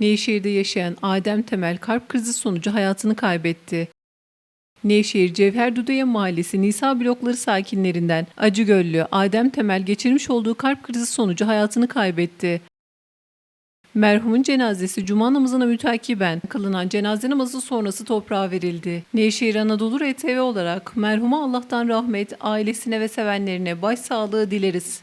Nevşehir'de yaşayan Adem Temel kalp krizi sonucu hayatını kaybetti. Nevşehir Cevher Dudaya Mahallesi Nisa blokları sakinlerinden Acıgöllü Adem Temel geçirmiş olduğu kalp krizi sonucu hayatını kaybetti. Merhumun cenazesi cuma namazına mütakiben kılınan cenaze namazı sonrası toprağa verildi. Nevşehir Anadolu RTV olarak merhuma Allah'tan rahmet, ailesine ve sevenlerine başsağlığı dileriz.